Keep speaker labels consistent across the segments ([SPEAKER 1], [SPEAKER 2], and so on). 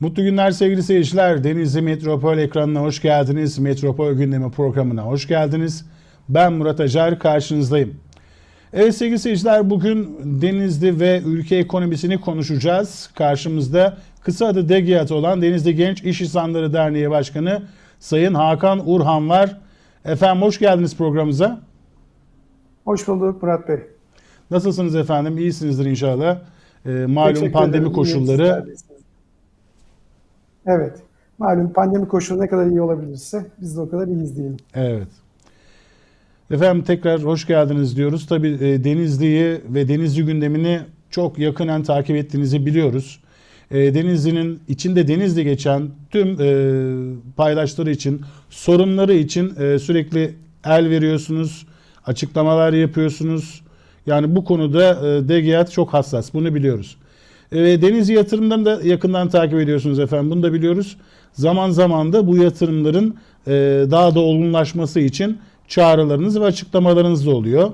[SPEAKER 1] Mutlu günler sevgili seyirciler. Denizli Metropol ekranına hoş geldiniz. Metropol gündemi programına hoş geldiniz. Ben Murat Acar karşınızdayım. Evet sevgili seyirciler bugün Denizli ve ülke ekonomisini konuşacağız. Karşımızda kısa adı DGİAD olan Denizli Genç İş İnsanları Derneği Başkanı Sayın Hakan Urhan var. Efendim hoş geldiniz programımıza.
[SPEAKER 2] Hoş bulduk Murat Bey.
[SPEAKER 1] Nasılsınız efendim? İyisinizdir inşallah. Ee, malum
[SPEAKER 2] Teşekkür
[SPEAKER 1] pandemi
[SPEAKER 2] ederim. İyiyim,
[SPEAKER 1] koşulları
[SPEAKER 2] iyisiniz. Evet. Malum pandemi koşulu ne kadar iyi olabilirse biz de o kadar iyiyiz diyelim.
[SPEAKER 1] Evet. Efendim tekrar hoş geldiniz diyoruz. Tabii e, Denizli'yi ve Denizli gündemini çok yakından takip ettiğinizi biliyoruz. E, Denizli'nin içinde Denizli geçen tüm e, paydaşları için, sorunları için sürekli el veriyorsunuz, açıklamalar yapıyorsunuz. Yani bu konuda DGİAD çok hassas, bunu biliyoruz. E, Ve Denizli yatırımlarını da yakından takip ediyorsunuz efendim. Bunu da biliyoruz. Zaman zaman da bu yatırımların e, daha da olgunlaşması için çağrılarınız ve açıklamalarınız da oluyor.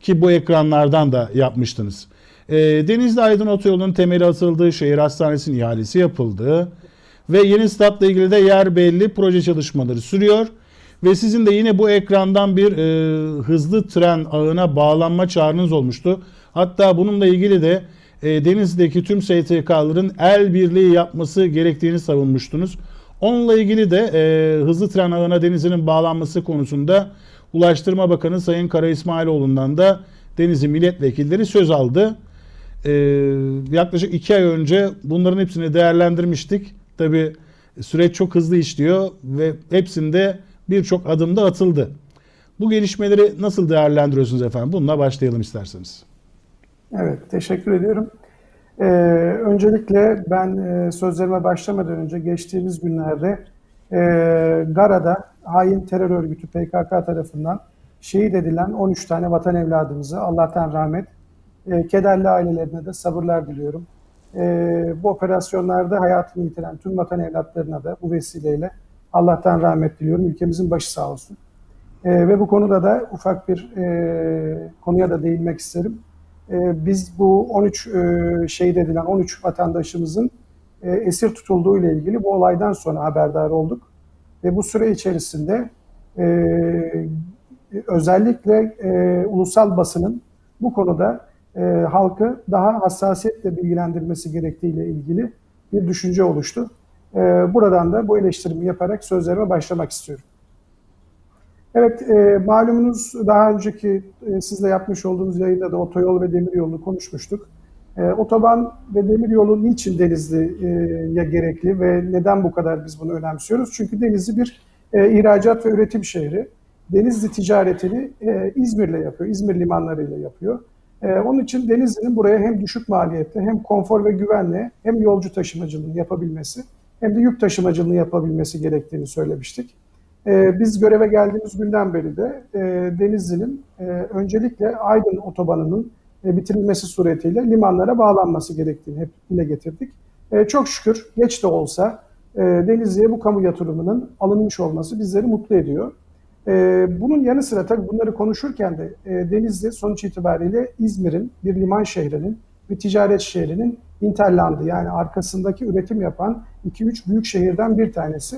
[SPEAKER 1] Ki bu ekranlardan da yapmıştınız. E, Denizli Aydın Otoyolu'nun temeli atıldı, şehir hastanesinin ihalesi yapıldı. Ve yeni statla ilgili de yer belli proje çalışmaları sürüyor. Ve sizin de yine bu ekrandan bir e, hızlı tren ağına bağlanma çağrınız olmuştu. Hatta bununla ilgili de e, Denizli'deki tüm STK'ların el birliği yapması gerektiğini savunmuştunuz. Onunla ilgili de e, hızlı tren ağına Denizli'nin bağlanması konusunda Ulaştırma Bakanı Sayın Kara İsmailoğlu'ndan da Denizli milletvekilleri söz aldı. E, yaklaşık iki ay önce bunların hepsini değerlendirmiştik. Tabi süreç çok hızlı işliyor ve hepsinde birçok adımda atıldı. Bu gelişmeleri nasıl değerlendiriyorsunuz efendim? Bununla başlayalım isterseniz.
[SPEAKER 2] Evet, teşekkür ediyorum. Ee, öncelikle ben e, sözlerime başlamadan önce geçtiğimiz günlerde e, Gara'da hain terör örgütü PKK tarafından şehit edilen 13 tane vatan evladımızı Allah'tan rahmet, e, kederli ailelerine de sabırlar diliyorum. E, bu operasyonlarda hayatını yitiren tüm vatan evlatlarına da bu vesileyle Allah'tan rahmet diliyorum. Ülkemizin başı sağ olsun. E, ve bu konuda da ufak bir e, konuya da değinmek isterim. E, biz bu 13 e, şehit edilen 13 vatandaşımızın e, esir tutulduğu ile ilgili bu olaydan sonra haberdar olduk. Ve bu süre içerisinde e, özellikle e, ulusal basının bu konuda halkı daha hassasiyetle bilgilendirmesi gerektiğiyle ilgili bir düşünce oluştu. Buradan da bu eleştirimi yaparak sözlerime başlamak istiyorum. Evet, e, malumunuz daha önceki e, sizle yapmış olduğumuz yayında da otoyol ve demiryolunu konuşmuştuk. E, otoban ve demiryolu niçin Denizli'ye gerekli ve neden bu kadar biz bunu önemsiyoruz? Çünkü Denizli bir e, ihracat ve üretim şehri. Denizli ticaretini e, İzmir'le yapıyor, İzmir limanlarıyla yapıyor. E, onun için Denizli'nin buraya hem düşük maliyetle hem konfor ve güvenle hem yolcu taşımacılığını yapabilmesi hem de yük taşımacılığını yapabilmesi gerektiğini söylemiştik. Ee, biz göreve geldiğimiz günden beri de e, Denizli'nin e, öncelikle Aydın otobanının e, bitirilmesi suretiyle limanlara bağlanması gerektiğini hep dile getirdik. E, çok şükür geç de olsa e, Denizli'ye bu kamu yatırımının alınmış olması bizleri mutlu ediyor. E, bunun yanı sıra tabii bunları konuşurken de e, Denizli sonuç itibariyle İzmir'in bir liman şehrinin bir ticaret şehrinin interlandı yani arkasındaki üretim yapan 2-3 büyük şehirden bir tanesi.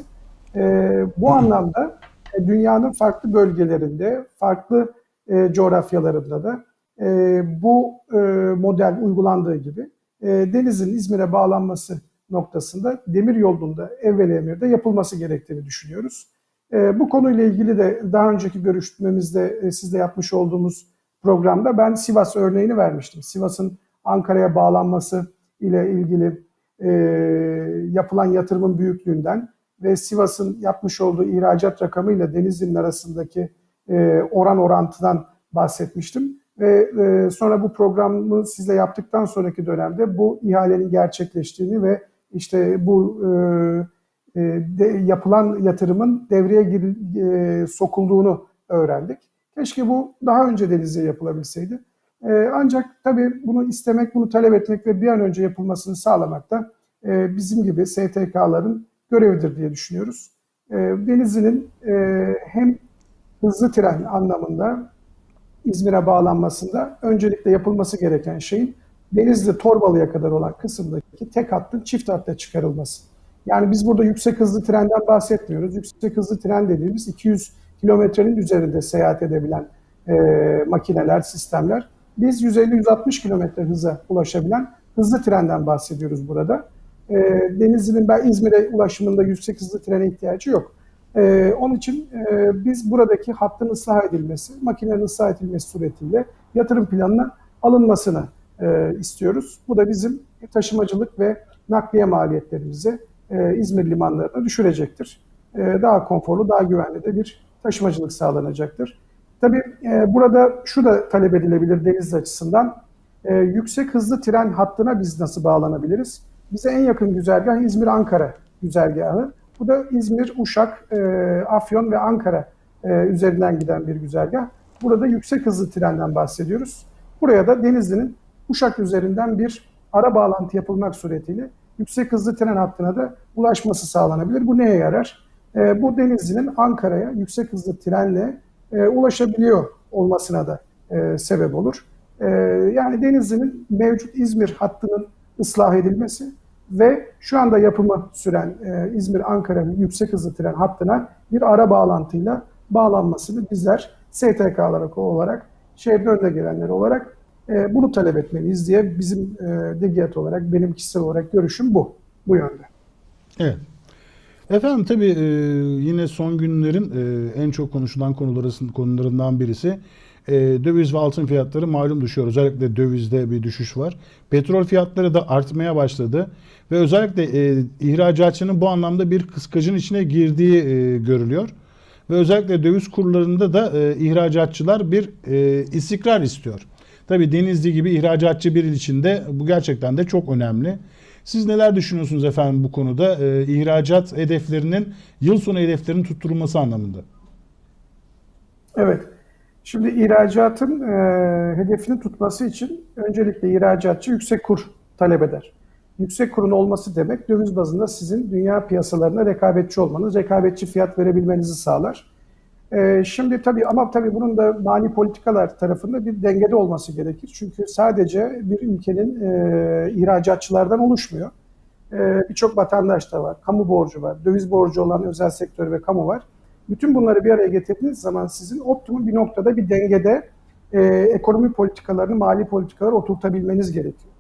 [SPEAKER 2] E, bu anlamda e, dünyanın farklı bölgelerinde, farklı e, coğrafyalarında da e, bu e, model uygulandığı gibi e, denizin İzmir'e bağlanması noktasında demir yolunda evvel emirde yapılması gerektiğini düşünüyoruz. E, bu konuyla ilgili de daha önceki görüşmemizde e, sizle yapmış olduğumuz programda ben Sivas örneğini vermiştim. Sivas'ın Ankara'ya bağlanması ile ilgili e, yapılan yatırımın büyüklüğünden ve Sivas'ın yapmış olduğu ihracat rakamıyla Denizli'nin arasındaki e, oran orantıdan bahsetmiştim. Ve e, sonra bu programı sizle yaptıktan sonraki dönemde bu ihalenin gerçekleştiğini ve işte bu e, e, de, yapılan yatırımın devreye gir, e, sokulduğunu öğrendik. Keşke bu daha önce Denizli'ye yapılabilseydi. E, ancak tabii bunu istemek, bunu talep etmek ve bir an önce yapılmasını sağlamak da e, bizim gibi STK'ların görevidir diye düşünüyoruz. E, Denizli'nin e, hem hızlı tren anlamında İzmir'e bağlanmasında öncelikle yapılması gereken şeyin Denizli Torbalı'ya kadar olan kısımdaki tek hattın çift hatta çıkarılması. Yani biz burada yüksek hızlı trenden bahsetmiyoruz. Yüksek hızlı tren dediğimiz 200 kilometrenin üzerinde seyahat edebilen e, makineler, sistemler. Biz 150-160 kilometre hıza ulaşabilen hızlı trenden bahsediyoruz burada. E, Denizli'nin ben İzmir'e ulaşımında yüksek hızlı trene ihtiyacı yok. E, onun için e, biz buradaki hattın ıslah edilmesi, makinenin ıslah edilmesi suretiyle yatırım planına alınmasını e, istiyoruz. Bu da bizim taşımacılık ve nakliye maliyetlerimizi e, İzmir limanlarına düşürecektir. E, daha konforlu, daha güvenli de bir taşımacılık sağlanacaktır. Tabii e, burada şu da talep edilebilir deniz açısından. E, yüksek hızlı tren hattına biz nasıl bağlanabiliriz? Bize en yakın güzergah İzmir-Ankara güzergahı. Bu da İzmir, Uşak, e, Afyon ve Ankara e, üzerinden giden bir güzergah. Burada yüksek hızlı trenden bahsediyoruz. Buraya da Denizli'nin Uşak üzerinden bir ara bağlantı yapılmak suretiyle yüksek hızlı tren hattına da ulaşması sağlanabilir. Bu neye yarar? E, bu Denizli'nin Ankara'ya yüksek hızlı trenle e, ulaşabiliyor olmasına da e, sebep olur. E, yani Denizli'nin mevcut İzmir hattının ıslah edilmesi ve şu anda yapımı süren e, İzmir-Ankara yüksek hızlı tren hattına bir ara bağlantıyla bağlanmasını bizler STK'lar olarak, şehrin önde gelenleri olarak e, bunu talep etmeliyiz diye bizim e, DGİAD olarak, benim kişisel olarak görüşüm bu, bu yönde.
[SPEAKER 1] Evet. Efendim tabii e, yine son günlerin e, en çok konuşulan konuları, konularından birisi e, döviz ve altın fiyatları malum düşüyor. Özellikle dövizde bir düşüş var. Petrol fiyatları da artmaya başladı ve özellikle e, ihracatçının bu anlamda bir kıskacın içine girdiği e, görülüyor. Ve özellikle döviz kurlarında da e, ihracatçılar bir e, istikrar istiyor. Tabii Denizli gibi ihracatçı bir il içinde bu gerçekten de çok önemli. Siz neler düşünüyorsunuz efendim bu konuda? E, ihracat hedeflerinin yıl sonu hedeflerinin tutturulması anlamında.
[SPEAKER 2] Evet. Şimdi ihracatın e, hedefini tutması için öncelikle ihracatçı yüksek kur talep eder. Yüksek kurun olması demek döviz bazında sizin dünya piyasalarına rekabetçi olmanız, rekabetçi fiyat verebilmenizi sağlar. E, şimdi tabii ama tabii bunun da mali politikalar tarafında bir dengede olması gerekir. Çünkü sadece bir ülkenin e, ihracatçılardan oluşmuyor. E, Birçok vatandaş da var, kamu borcu var, döviz borcu olan özel sektör ve kamu var. Bütün bunları bir araya getirdiğiniz zaman sizin optimum bir noktada bir dengede e, ekonomi politikalarını, mali politikaları oturtabilmeniz gerekiyor.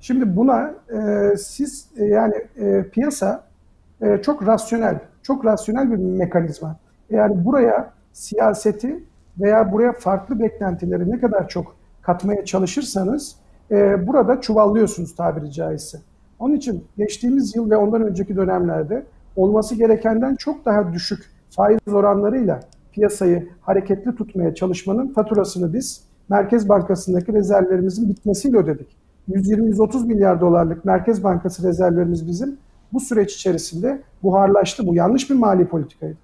[SPEAKER 2] Şimdi buna e, siz e, yani e, piyasa e, çok rasyonel, çok rasyonel bir mekanizma. Yani buraya siyaseti veya buraya farklı beklentileri ne kadar çok katmaya çalışırsanız e, burada çuvallıyorsunuz tabiri caizse. Onun için geçtiğimiz yıl ve ondan önceki dönemlerde olması gerekenden çok daha düşük faiz oranlarıyla piyasayı hareketli tutmaya çalışmanın faturasını biz Merkez Bankası'ndaki rezervlerimizin bitmesiyle ödedik. 120-130 milyar dolarlık Merkez Bankası rezervlerimiz bizim bu süreç içerisinde buharlaştı. Bu yanlış bir mali politikaydı.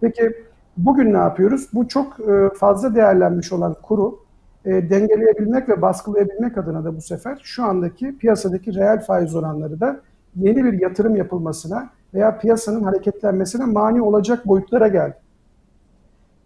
[SPEAKER 2] Peki bugün ne yapıyoruz? Bu çok fazla değerlenmiş olan kuru dengeleyebilmek ve baskılayabilmek adına da bu sefer şu andaki piyasadaki reel faiz oranları da yeni bir yatırım yapılmasına veya piyasanın hareketlenmesine mani olacak boyutlara geldi.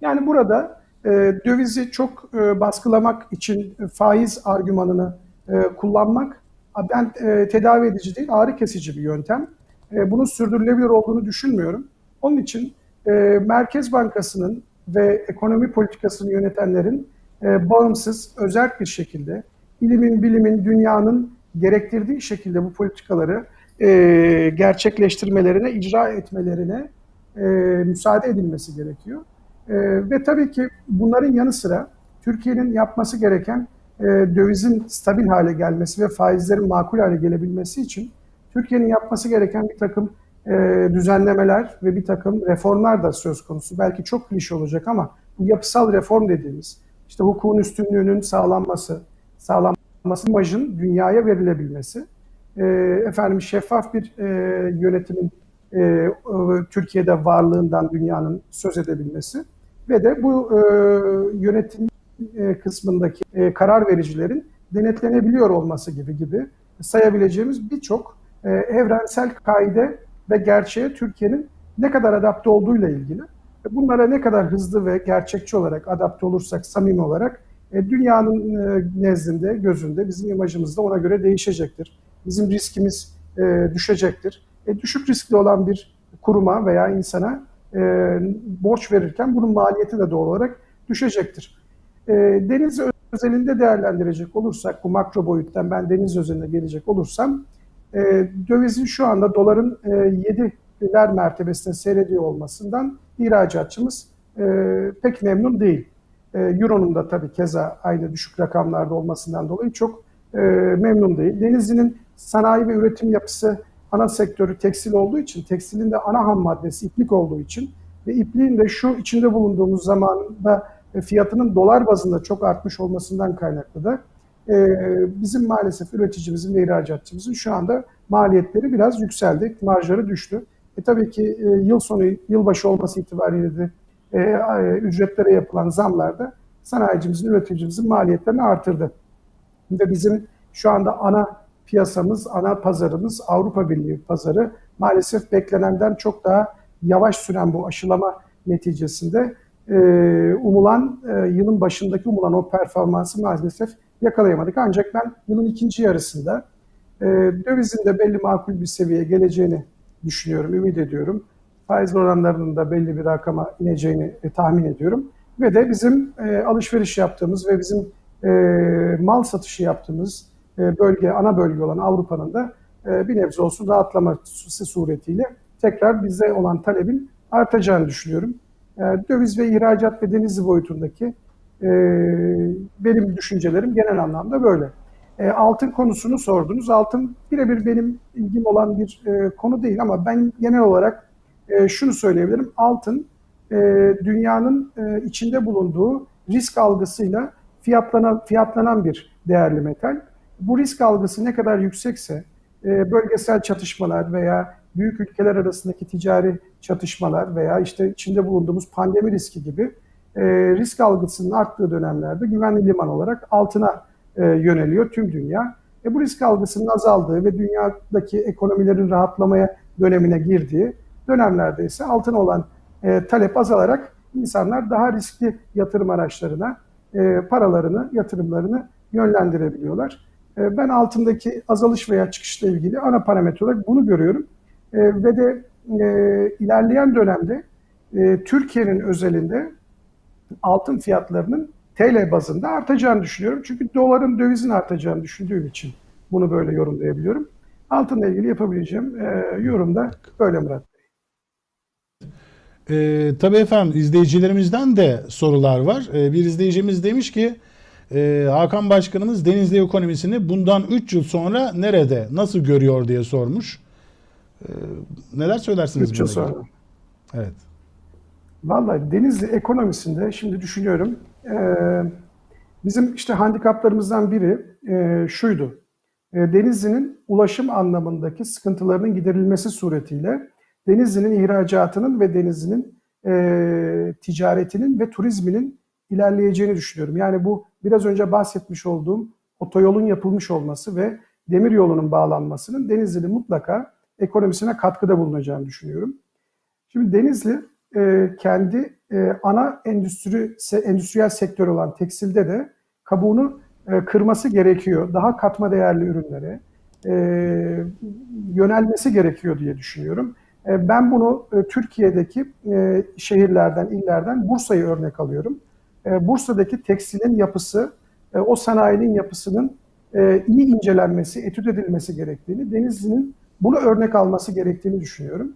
[SPEAKER 2] Yani burada e, dövizi çok e, baskılamak için faiz argümanını e, kullanmak ben e, tedavi edici değil ağrı kesici bir yöntem. E, bunun sürdürülebilir olduğunu düşünmüyorum. Onun için e, Merkez Bankası'nın ve ekonomi politikasını yönetenlerin e, bağımsız, özel bir şekilde ilimin, bilimin, dünyanın gerektirdiği şekilde bu politikaları e, gerçekleştirmelerine, icra etmelerine e, müsaade edilmesi gerekiyor. E, ve tabii ki bunların yanı sıra Türkiye'nin yapması gereken e, dövizin stabil hale gelmesi ve faizlerin makul hale gelebilmesi için Türkiye'nin yapması gereken bir takım e, düzenlemeler ve bir takım reformlar da söz konusu. Belki çok klişe olacak ama bu yapısal reform dediğimiz işte hukukun üstünlüğünün sağlanması, sağlanması imajın dünyaya verilebilmesi, e, efendim şeffaf bir e, yönetimin e, Türkiye'de varlığından dünyanın söz edebilmesi ve de bu e, yönetim e, kısmındaki e, karar vericilerin denetlenebiliyor olması gibi gibi sayabileceğimiz birçok e, evrensel kaide ve gerçeğe Türkiye'nin ne kadar adapte olduğuyla ilgili. Bunlara ne kadar hızlı ve gerçekçi olarak adapte olursak, samimi olarak e, dünyanın e, nezdinde, gözünde bizim imajımız da ona göre değişecektir. Bizim riskimiz e, düşecektir. e, düşük riskli olan bir kuruma veya insana e, borç verirken bunun maliyeti de doğal olarak düşecektir. E, deniz özelinde değerlendirecek olursak, bu makro boyuttan ben deniz özeline gelecek olursam, e, dövizin şu anda doların e, 7'ler mertebesinde seyrediyor olmasından ihracatçımız e, pek memnun değil. E, Euro'nun da tabii keza aynı düşük rakamlarda olmasından dolayı çok e, memnun değil. Denizli'nin sanayi ve üretim yapısı ana sektörü tekstil olduğu için, tekstilin de ana ham maddesi iplik olduğu için ve ipliğin de şu içinde bulunduğumuz zamanda e, fiyatının dolar bazında çok artmış olmasından kaynaklı da e, bizim maalesef üreticimizin ve ihracatçımızın şu anda maliyetleri biraz yükseldi, marjları düştü. E tabii ki e, yıl sonu, yılbaşı olması itibariyle de e, ücretlere yapılan zamlar da sanayicimizin, üreticimizin maliyetlerini artırdı. Ve bizim şu anda ana piyasamız, ana pazarımız Avrupa Birliği pazarı maalesef beklenenden çok daha yavaş süren bu aşılama neticesinde e, umulan, e, yılın başındaki umulan o performansı maalesef yakalayamadık. Ancak ben yılın ikinci yarısında e, dövizin de belli makul bir seviyeye geleceğini düşünüyorum, ümit ediyorum. Faiz oranlarının da belli bir rakama ineceğini e, tahmin ediyorum. Ve de bizim e, alışveriş yaptığımız ve bizim e, mal satışı yaptığımız e, bölge, ana bölge olan Avrupa'nın da e, bir nebze olsun rahatlaması suretiyle tekrar bize olan talebin artacağını düşünüyorum. E, döviz ve ihracat ve denizli boyutundaki e, benim düşüncelerim genel anlamda böyle. E, altın konusunu sordunuz. Altın birebir benim ilgim olan bir e, konu değil ama ben genel olarak e, şunu söyleyebilirim. Altın e, dünyanın e, içinde bulunduğu risk algısıyla fiyatlanan, fiyatlanan bir değerli metal. Bu risk algısı ne kadar yüksekse e, bölgesel çatışmalar veya büyük ülkeler arasındaki ticari çatışmalar veya işte içinde bulunduğumuz pandemi riski gibi e, risk algısının arttığı dönemlerde güvenli liman olarak altına e, yöneliyor tüm dünya. E, bu risk algısının azaldığı ve dünyadaki ekonomilerin rahatlamaya dönemine girdiği dönemlerde ise altın olan e, talep azalarak insanlar daha riskli yatırım araçlarına e, paralarını, yatırımlarını yönlendirebiliyorlar. E, ben altındaki azalış veya çıkışla ilgili ana parametre olarak bunu görüyorum. E, ve de e, ilerleyen dönemde e, Türkiye'nin özelinde altın fiyatlarının TL bazında artacağını düşünüyorum. Çünkü doların dövizin artacağını düşündüğüm için bunu böyle yorumlayabiliyorum. Altınla ilgili yapabileceğim e, yorum da böyle Murat.
[SPEAKER 1] E, tabii efendim izleyicilerimizden de sorular var. E, bir izleyicimiz demiş ki e, Hakan Başkanımız Denizli ekonomisini bundan 3 yıl sonra nerede, nasıl görüyor diye sormuş. E, neler söylersiniz?
[SPEAKER 2] 3 yıl sonra.
[SPEAKER 1] Evet.
[SPEAKER 2] Vallahi Denizli ekonomisinde şimdi düşünüyorum. e, bizim işte handikaplarımızdan biri e, şuydu. E, Denizli'nin ulaşım anlamındaki sıkıntılarının giderilmesi suretiyle Denizli'nin ihracatının ve Denizli'nin e, ticaretinin ve turizminin ilerleyeceğini düşünüyorum. Yani bu biraz önce bahsetmiş olduğum otoyolun yapılmış olması ve demir yolunun bağlanmasının Denizli'nin mutlaka ekonomisine katkıda bulunacağını düşünüyorum. Şimdi Denizli e, kendi e, ana endüstri endüstriyel sektör olan tekstilde de kabuğunu e, kırması gerekiyor. Daha katma değerli ürünlere e, yönelmesi gerekiyor diye düşünüyorum. E, ben bunu e, Türkiye'deki e, şehirlerden, illerden Bursa'yı örnek alıyorum. Bursa'daki tekstilin yapısı, o sanayinin yapısının iyi incelenmesi, etüt edilmesi gerektiğini, Denizli'nin bunu örnek alması gerektiğini düşünüyorum.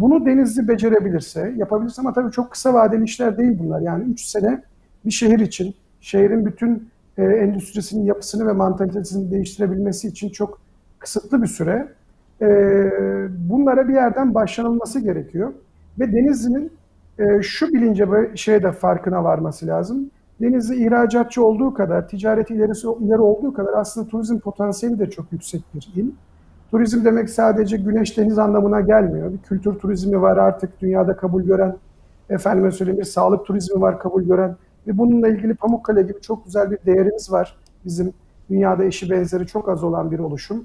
[SPEAKER 2] Bunu Denizli becerebilirse, yapabilirse ama tabii çok kısa vadeli işler değil bunlar. Yani 3 sene bir şehir için, şehrin bütün endüstrisinin yapısını ve mantalitesini değiştirebilmesi için çok kısıtlı bir süre. Ee, bunlara bir yerden başlanılması gerekiyor. Ve Denizli'nin e, şu bilince ve şeye de farkına varması lazım. Denizli ihracatçı olduğu kadar, ticareti ilerisi, ileri olduğu kadar aslında turizm potansiyeli de çok yüksek bir il. Turizm demek sadece güneş deniz anlamına gelmiyor. Bir kültür turizmi var artık dünyada kabul gören, efendime söyleyeyim bir sağlık turizmi var kabul gören ve bununla ilgili Pamukkale gibi çok güzel bir değerimiz var. Bizim dünyada eşi benzeri çok az olan bir oluşum.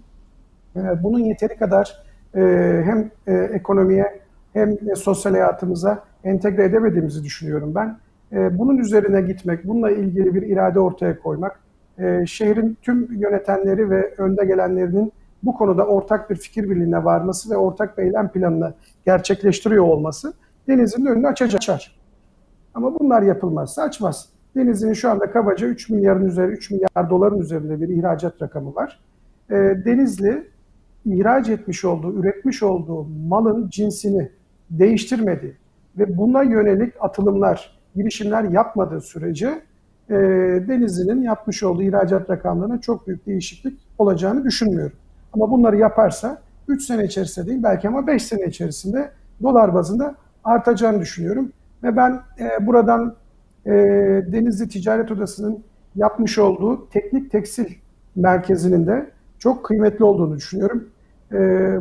[SPEAKER 2] Ee, Bunun yeteri kadar e, hem e, ekonomiye hem sosyal hayatımıza entegre edemediğimizi düşünüyorum ben. E, Bunun üzerine gitmek, bununla ilgili bir irade ortaya koymak, e, şehrin tüm yönetenleri ve önde gelenlerinin bu konuda ortak bir fikir birliğine varması ve ortak bir eylem planını gerçekleştiriyor olması Denizli'nin önünü açar. Ama bunlar yapılmazsa açmaz. Denizli'nin şu anda kabaca 3 milyarın üzeri 3 milyar doların üzerinde bir ihracat rakamı var. E, Denizli ihraç etmiş olduğu, üretmiş olduğu malın cinsini değiştirmedi ve buna yönelik atılımlar, girişimler yapmadığı sürece e, Denizli'nin yapmış olduğu ihracat rakamlarına çok büyük değişiklik olacağını düşünmüyorum. Ama bunları yaparsa 3 sene içerisinde değil belki ama 5 sene içerisinde dolar bazında artacağını düşünüyorum. Ve ben e, buradan e, Denizli Ticaret Odası'nın yapmış olduğu teknik tekstil merkezinin de çok kıymetli olduğunu düşünüyorum. E,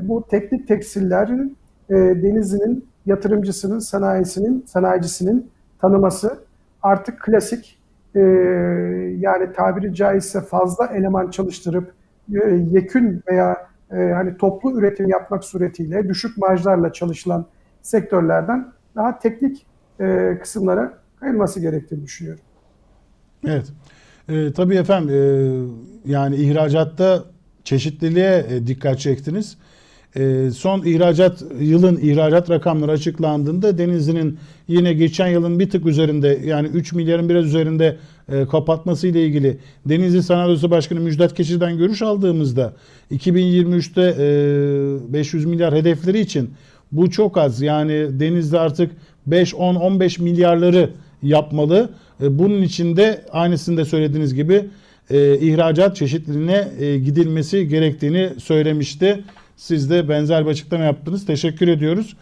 [SPEAKER 2] bu teknik tekstillerin e, Denizli'nin yatırımcısının, sanayisinin, sanayicisinin tanıması artık klasik e, yani tabiri caizse fazla eleman çalıştırıp e, yekün veya e, hani toplu üretim yapmak suretiyle düşük marjlarla çalışılan sektörlerden daha teknik e, kısımlara kayılması gerektiğini düşünüyorum.
[SPEAKER 1] Evet. E, tabii efendim e, yani ihracatta çeşitliliğe e, dikkat çektiniz. E, son ihracat yılın ihracat rakamları açıklandığında Denizli'nin yine geçen yılın bir tık üzerinde yani 3 milyarın biraz üzerinde e, kapatması ile ilgili Denizli Sanayi Odası Başkanı Müjdat Keçi'den görüş aldığımızda 2023'te e, 500 milyar hedefleri için bu çok az. Yani Denizli artık 5, 10, 15 milyarları yapmalı. Bunun için de aynısını da söylediğiniz gibi e, ihracat çeşitliliğine e, gidilmesi gerektiğini söylemişti. Siz de benzer bir açıklama yaptınız. Teşekkür ediyoruz.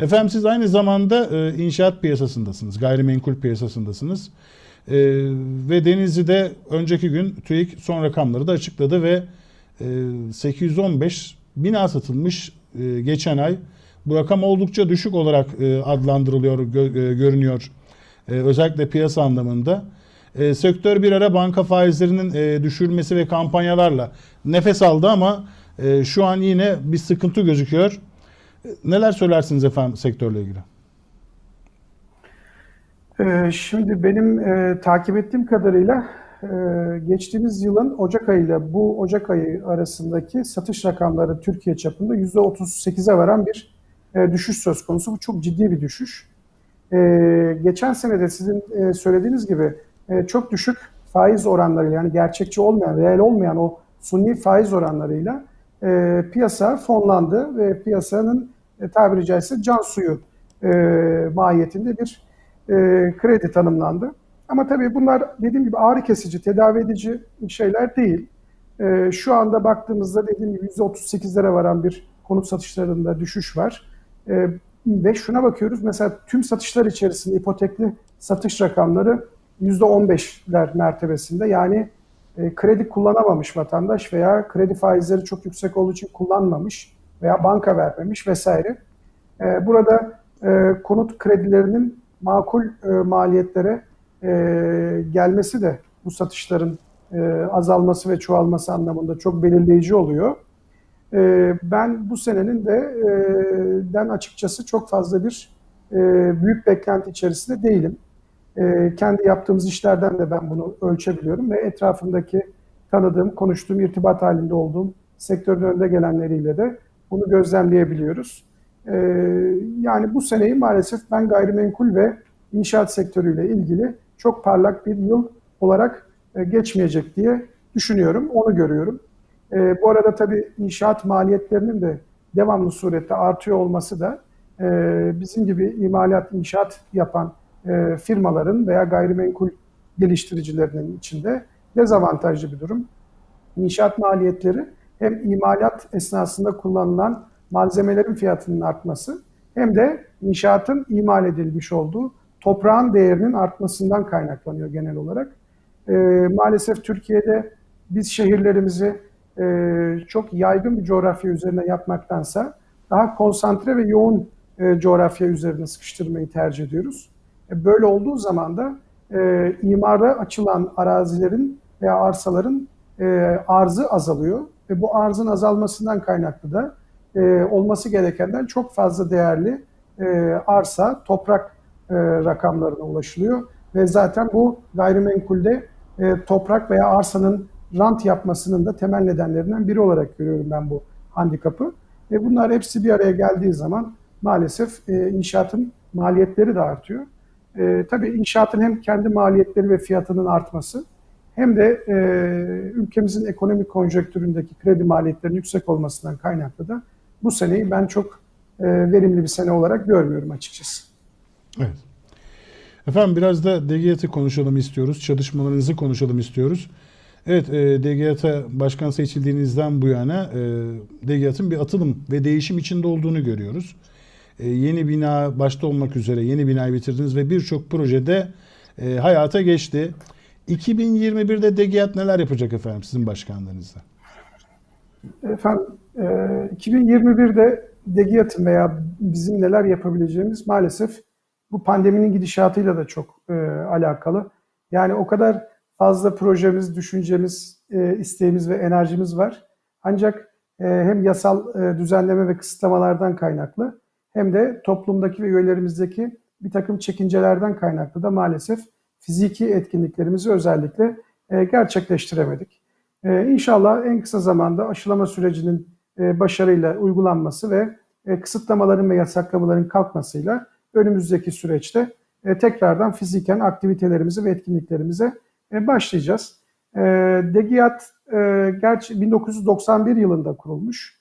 [SPEAKER 1] Efendim siz aynı zamanda e, inşaat piyasasındasınız. Gayrimenkul piyasasındasınız. E, ve Denizli'de önceki gün TÜİK son rakamları da açıkladı ve e, 815 bina satılmış e, geçen ay. Bu rakam oldukça düşük olarak e, adlandırılıyor, gö- e, görünüyor. E, özellikle piyasa anlamında. E, sektör bir ara banka faizlerinin e, düşürmesi ve kampanyalarla nefes aldı ama e, şu an yine bir sıkıntı gözüküyor. E, Neler söylersiniz efendim sektörle ilgili?
[SPEAKER 2] Ee, Şimdi benim e, takip ettiğim kadarıyla e, geçtiğimiz yılın Ocak ayı ile bu Ocak ayı arasındaki satış rakamları Türkiye çapında %38'e varan bir e, düşüş söz konusu. Bu çok ciddi bir düşüş. E, geçen sene de sizin e, söylediğiniz gibi e, çok düşük faiz oranlarıyla yani gerçekçi olmayan, reel olmayan o suni faiz oranlarıyla e, piyasa fonlandı ve piyasanın e, tabiri caizse can suyu e, mahiyetinde bir e, kredi tanımlandı. Ama tabii bunlar dediğim gibi ağrı kesici, tedavi edici şeyler değil. E, şu anda baktığımızda dediğim gibi %38'lere varan bir konut satışlarında düşüş var. E, ve şuna bakıyoruz mesela tüm satışlar içerisinde ipotekli satış rakamları %15'ler mertebesinde. Yani e, kredi kullanamamış vatandaş veya kredi faizleri çok yüksek olduğu için kullanmamış veya banka vermemiş vesaire. E, burada e, konut kredilerinin makul e, maliyetlere e, gelmesi de bu satışların e, azalması ve çoğalması anlamında çok belirleyici oluyor. E, ben bu senenin de e, den açıkçası çok fazla bir e, büyük beklenti içerisinde değilim. E, kendi yaptığımız işlerden de ben bunu ölçebiliyorum ve etrafımdaki tanıdığım, konuştuğum, irtibat halinde olduğum sektörün önde gelenleriyle de bunu gözlemleyebiliyoruz. E, yani bu seneyi maalesef ben gayrimenkul ve inşaat sektörüyle ilgili çok parlak bir yıl olarak e, geçmeyecek diye düşünüyorum, onu görüyorum. E, bu arada tabii inşaat maliyetlerinin de devamlı surette artıyor olması da e, bizim gibi imalat, inşaat yapan e, firmaların veya gayrimenkul geliştiricilerinin içinde dezavantajlı bir durum. İnşaat maliyetleri hem imalat esnasında kullanılan malzemelerin fiyatının artması hem de inşaatın imal edilmiş olduğu toprağın değerinin artmasından kaynaklanıyor genel olarak. E, maalesef Türkiye'de biz şehirlerimizi e, çok yaygın bir coğrafya üzerine yapmaktansa daha konsantre ve yoğun e, coğrafya üzerine sıkıştırmayı tercih ediyoruz. E, böyle olduğu zaman da e, imara açılan arazilerin veya arsaların e, arzı azalıyor ve bu arzın azalmasından kaynaklı da e, olması gerekenden çok fazla değerli e, arsa, toprak e, rakamlarına ulaşılıyor ve zaten bu gayrimenkulde e, toprak veya arsanın rant yapmasının da temel nedenlerinden biri olarak görüyorum ben bu handikapı. Ve bunlar hepsi bir araya geldiği zaman maalesef e, inşaatın maliyetleri de artıyor. E, tabii inşaatın hem kendi maliyetleri ve fiyatının artması hem de e, ülkemizin ekonomik konjonktüründeki kredi maliyetlerinin yüksek olmasından kaynaklı da bu seneyi ben çok e, verimli bir sene olarak görmüyorum açıkçası.
[SPEAKER 1] Evet. Efendim biraz da DGYAT'ı konuşalım istiyoruz. Çalışmalarınızı konuşalım istiyoruz. Evet, e, DGYAT'a başkan seçildiğinizden bu yana e, DGYAT'ın bir atılım ve değişim içinde olduğunu görüyoruz. E, yeni bina başta olmak üzere yeni binayı bitirdiniz ve birçok projede e, hayata geçti. 2021'de DGYAT neler yapacak efendim sizin başkanlığınızda?
[SPEAKER 2] Efendim, e, 2021'de DGYAT'ın veya bizim neler yapabileceğimiz maalesef bu pandeminin gidişatıyla da çok e, alakalı. Yani o kadar fazla projemiz, düşüncemiz, e, isteğimiz ve enerjimiz var. Ancak e, hem yasal e, düzenleme ve kısıtlamalardan kaynaklı hem de toplumdaki ve üyelerimizdeki bir takım çekincelerden kaynaklı da maalesef fiziki etkinliklerimizi özellikle e, gerçekleştiremedik. E, inşallah en kısa zamanda aşılama sürecinin e, başarıyla uygulanması ve e, kısıtlamaların ve yasaklamaların kalkmasıyla önümüzdeki süreçte tekrardan fiziken aktivitelerimizi ve etkinliklerimize başlayacağız. E, DGİAD e, gerçi 1991 yılında kurulmuş.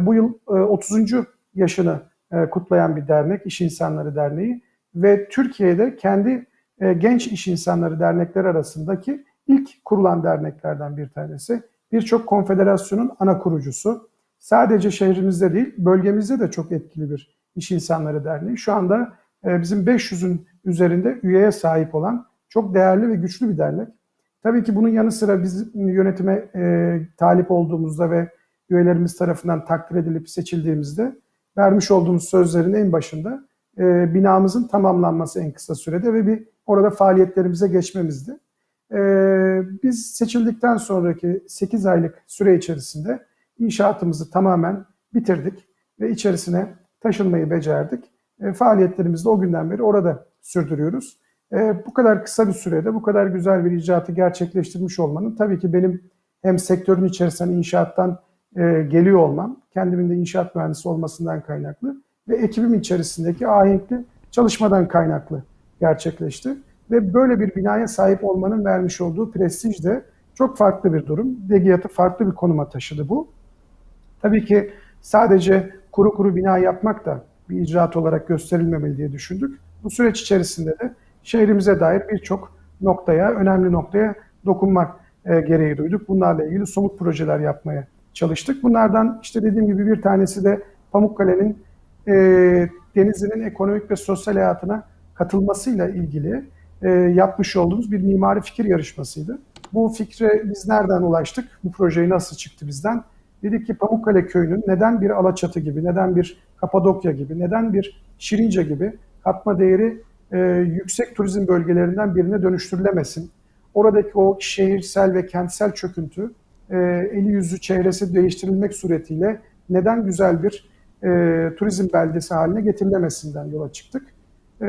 [SPEAKER 2] Bu yıl e, 30. yaşını e, kutlayan bir dernek, İş İnsanları Derneği ve Türkiye'de kendi e, genç iş insanları dernekleri arasındaki ilk kurulan derneklerden bir tanesi. Birçok konfederasyonun ana kurucusu. Sadece şehrimizde değil, bölgemizde de çok etkili bir iş insanları derneği. Şu anda e, bizim 500'ün üzerinde üyeye sahip olan çok değerli ve güçlü bir dernek. Tabii ki bunun yanı sıra biz yönetime e, talip olduğumuzda ve üyelerimiz tarafından takdir edilip seçildiğimizde vermiş olduğumuz sözlerin en başında e, binamızın tamamlanması en kısa sürede ve bir orada faaliyetlerimize geçmemizdi. E, biz seçildikten sonraki 8 aylık süre içerisinde inşaatımızı tamamen bitirdik ve içerisine taşınmayı becerdik. E, faaliyetlerimizi de o günden beri orada sürdürüyoruz. E, bu kadar kısa bir sürede bu kadar güzel bir icraatı gerçekleştirmiş olmanın tabii ki benim hem sektörün içerisinden inşaattan e, geliyor olmam, kendimin de inşaat mühendisi olmasından kaynaklı ve ekibim içerisindeki ahenkli çalışmadan kaynaklı gerçekleşti. Ve böyle bir binaya sahip olmanın vermiş olduğu prestij de çok farklı bir durum. DGİAD'ı farklı bir konuma taşıdı bu. Tabii ki sadece kuru kuru bina yapmak da bir icraat olarak gösterilmemeli diye düşündük. Bu süreç içerisinde de şehrimize dair birçok noktaya, önemli noktaya dokunmak e, gereği duyduk. Bunlarla ilgili somut projeler yapmaya çalıştık. Bunlardan işte dediğim gibi bir tanesi de Pamukkale'nin e, Denizli'nin ekonomik ve sosyal hayatına katılmasıyla ilgili e, yapmış olduğumuz bir mimari fikir yarışmasıydı. Bu fikre biz nereden ulaştık? Bu projeyi nasıl çıktı bizden? Dedik ki Pamukkale Köyü'nün neden bir Alaçatı gibi, neden bir Kapadokya gibi, neden bir Şirince gibi katma değeri e, yüksek turizm bölgelerinden birine dönüştürülemesin? Oradaki o şehirsel ve kentsel çöküntü eli yüzü çehresi değiştirilmek suretiyle neden güzel bir e, turizm beldesi haline getirilemesinden yola çıktık. E,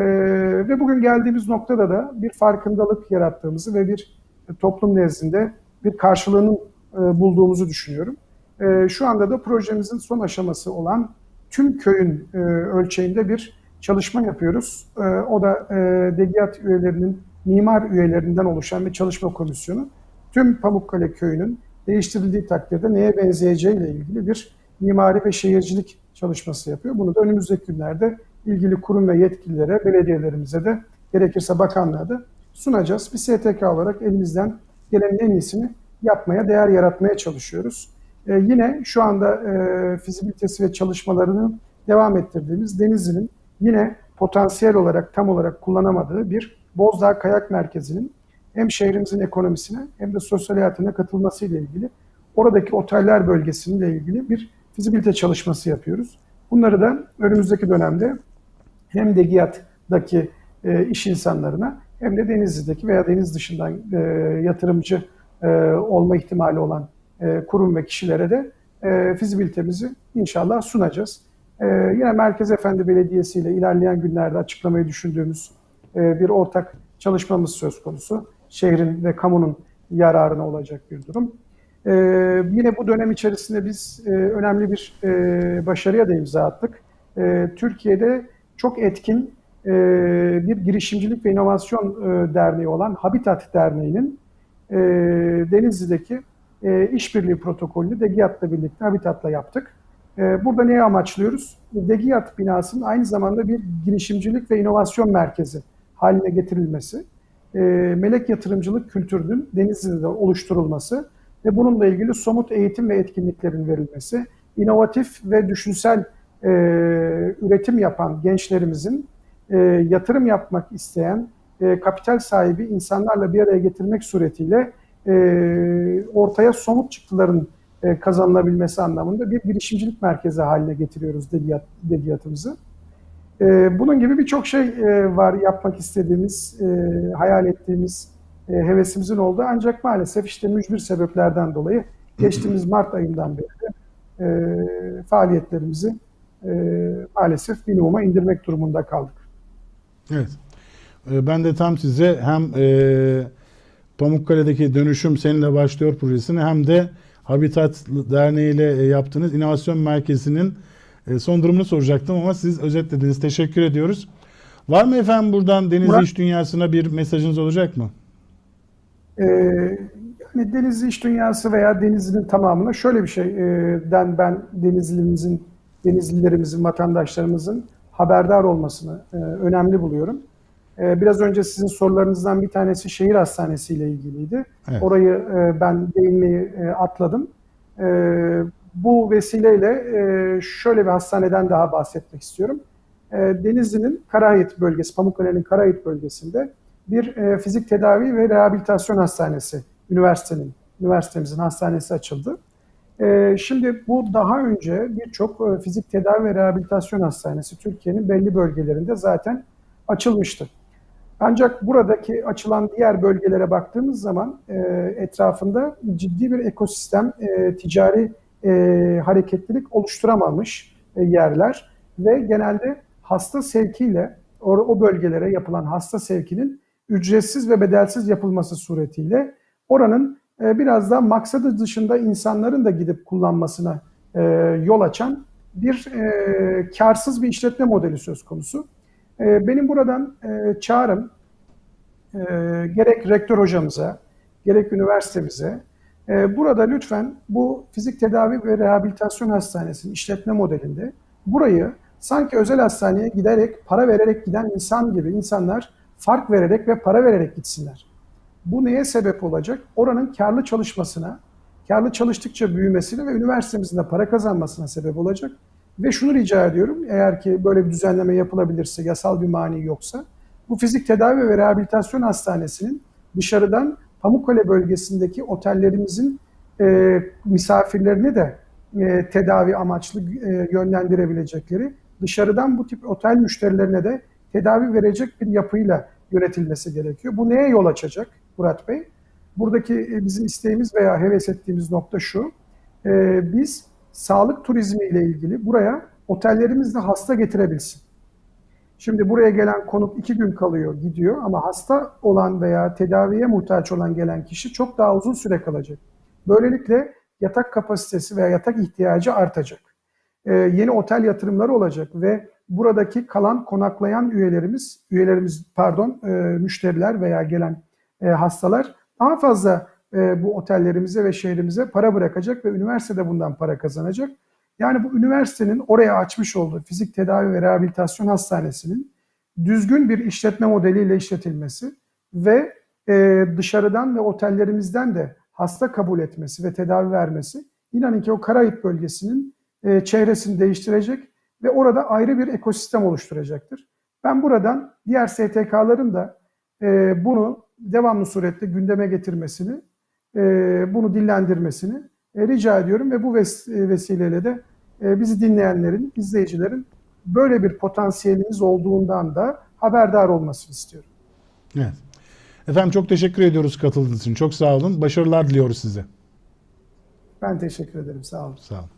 [SPEAKER 2] ve bugün geldiğimiz noktada da bir farkındalık yarattığımızı ve bir toplum nezdinde bir karşılığını e, bulduğumuzu düşünüyorum. E, şu anda da projemizin son aşaması olan tüm köyün e, ölçeğinde bir çalışma yapıyoruz. E, o da e, DGİAD üyelerinin, mimar üyelerinden oluşan bir çalışma komisyonu. Tüm Pamukkale Köyü'nün değiştirildiği takdirde neye benzeyeceğiyle ilgili bir mimari ve şehircilik çalışması yapıyor. Bunu da önümüzdeki günlerde ilgili kurum ve yetkililere, belediyelerimize de gerekirse bakanlığa da sunacağız. Bir STK olarak elimizden gelenin en iyisini yapmaya, değer yaratmaya çalışıyoruz. Ee, yine şu anda e, fizibilitesi ve çalışmalarını devam ettirdiğimiz Denizli'nin yine potansiyel olarak tam olarak kullanamadığı bir Bozdağ Kayak Merkezi'nin hem şehrimizin ekonomisine hem de sosyal hayatına katılmasıyla ilgili oradaki oteller bölgesiyle ilgili bir fizibilite çalışması yapıyoruz. Bunları da önümüzdeki dönemde hem DGİAD'daki e, iş insanlarına hem de Denizli'deki veya deniz dışından e, yatırımcı e, olma ihtimali olan e, kurum ve kişilere de e, fizibilitemizi inşallah sunacağız. E, yine Merkez Efendi Belediyesi ile ilerleyen günlerde açıklamayı düşündüğümüz e, bir ortak çalışmamız söz konusu. Şehrin ve kamunun yararına olacak bir durum. Ee, yine bu dönem içerisinde biz e, önemli bir e, başarıya da imza attık. E, Türkiye'de çok etkin e, bir girişimcilik ve inovasyon e, derneği olan Habitat Derneği'nin e, Denizli'deki e, işbirliği protokolünü DEGİAT'la birlikte Habitat'la yaptık. E, burada neyi amaçlıyoruz? DEGİAT binasının aynı zamanda bir girişimcilik ve inovasyon merkezi haline getirilmesi, e, melek yatırımcılık kültürünün Denizli'de oluşturulması ve bununla ilgili somut eğitim ve etkinliklerin verilmesi, inovatif ve düşünsel e, üretim yapan gençlerimizin e, yatırım yapmak isteyen e, kapital sahibi insanlarla bir araya getirmek suretiyle e, ortaya somut çıktıların e, kazanılabilmesi anlamında bir girişimcilik merkezi haline getiriyoruz Dediyat, Dediyatımızı. E, bunun gibi birçok şey e, var yapmak istediğimiz, e, hayal ettiğimiz, e, hevesimizin olduğu ancak maalesef işte mücbir sebeplerden dolayı geçtiğimiz Mart ayından beri e, faaliyetlerimizi e, maalesef minimuma indirmek durumunda kaldık.
[SPEAKER 1] Evet. E, Ben de tam size hem e, Pamukkale'deki dönüşüm seninle başlıyor projesini hem de Habitat Derneği ile e, yaptığınız inovasyon merkezinin e, son durumunu soracaktım ama siz özetlediniz. Teşekkür ediyoruz. Var mı efendim buradan Denizli
[SPEAKER 2] Murat-
[SPEAKER 1] İş Dünyası'na bir mesajınız olacak mı?
[SPEAKER 2] Ee, yani Denizli iş dünyası veya Denizli'nin tamamına şöyle bir şeyden ben Denizli'mizin, Denizlilerimizin, vatandaşlarımızın haberdar olmasını e, önemli buluyorum. E, biraz önce sizin sorularınızdan bir tanesi şehir hastanesi ile ilgiliydi.
[SPEAKER 1] Evet.
[SPEAKER 2] Orayı e, ben değinmeyi e, atladım. E, bu vesileyle e, şöyle bir hastaneden daha bahsetmek istiyorum. E, Denizli'nin Karahit bölgesi, Pamukkale'nin Karahit bölgesinde bir e, fizik tedavi ve rehabilitasyon hastanesi, üniversitenin, üniversitemizin hastanesi açıldı. E, şimdi bu daha önce birçok e, fizik tedavi ve rehabilitasyon hastanesi Türkiye'nin belli bölgelerinde zaten açılmıştı. Ancak buradaki açılan diğer bölgelere baktığımız zaman e, etrafında ciddi bir ekosistem, e, ticari e, hareketlilik oluşturamamış e, yerler ve genelde hasta sevkiyle o, o bölgelere yapılan hasta sevkinin ücretsiz ve bedelsiz yapılması suretiyle oranın e, biraz daha maksadı dışında insanların da gidip kullanmasına e, yol açan bir e, karsız bir işletme modeli söz konusu. E, benim buradan e, çağrım e, gerek rektör hocamıza, gerek üniversitemize burada lütfen bu fizik tedavi ve rehabilitasyon hastanesinin işletme modelinde burayı sanki özel hastaneye giderek, para vererek giden insan gibi insanlar fark vererek ve para vererek gitsinler. Bu neye sebep olacak? Oranın karlı çalışmasına, karlı çalıştıkça büyümesine ve üniversitemizin de para kazanmasına sebep olacak. Ve şunu rica ediyorum, eğer ki böyle bir düzenleme yapılabilirse, yasal bir mani yoksa, bu fizik tedavi ve rehabilitasyon hastanesinin dışarıdan Pamukkale bölgesindeki otellerimizin e, misafirlerini de e, tedavi amaçlı e, yönlendirebilecekleri, dışarıdan bu tip otel müşterilerine de tedavi verecek bir yapıyla yönetilmesi gerekiyor. Bu neye yol açacak Murat Bey? Buradaki e, bizim isteğimiz veya heves ettiğimiz nokta şu. E, biz sağlık turizmi ile ilgili buraya otellerimizde hasta getirebilsin. Şimdi buraya gelen konuk iki gün kalıyor, gidiyor ama hasta olan veya tedaviye muhtaç olan gelen kişi çok daha uzun süre kalacak. Böylelikle yatak kapasitesi veya yatak ihtiyacı artacak. Ee, yeni otel yatırımları olacak ve buradaki kalan konaklayan üyelerimiz, üyelerimiz pardon, e, müşteriler veya gelen e, hastalar daha fazla e, bu otellerimize ve şehrimize para bırakacak ve üniversitede bundan para kazanacak. Yani bu üniversitenin oraya açmış olduğu fizik tedavi ve rehabilitasyon hastanesinin düzgün bir işletme modeliyle işletilmesi ve e, dışarıdan ve otellerimizden de hasta kabul etmesi ve tedavi vermesi inanın ki o Karayip bölgesinin e, çevresini değiştirecek ve orada ayrı bir ekosistem oluşturacaktır. Ben buradan diğer STK'ların da e, bunu devamlı surette gündeme getirmesini, e, bunu dillendirmesini e, rica ediyorum ve bu ves- e, vesileyle de e, bizi dinleyenlerin, izleyicilerin böyle bir potansiyelimiz olduğundan da haberdar olmasını istiyorum.
[SPEAKER 1] Evet. Efendim çok teşekkür ediyoruz katıldığınız için. Çok sağ olun. Başarılar diliyoruz size.
[SPEAKER 2] Ben teşekkür ederim. Sağ olun.
[SPEAKER 1] Sağ olun.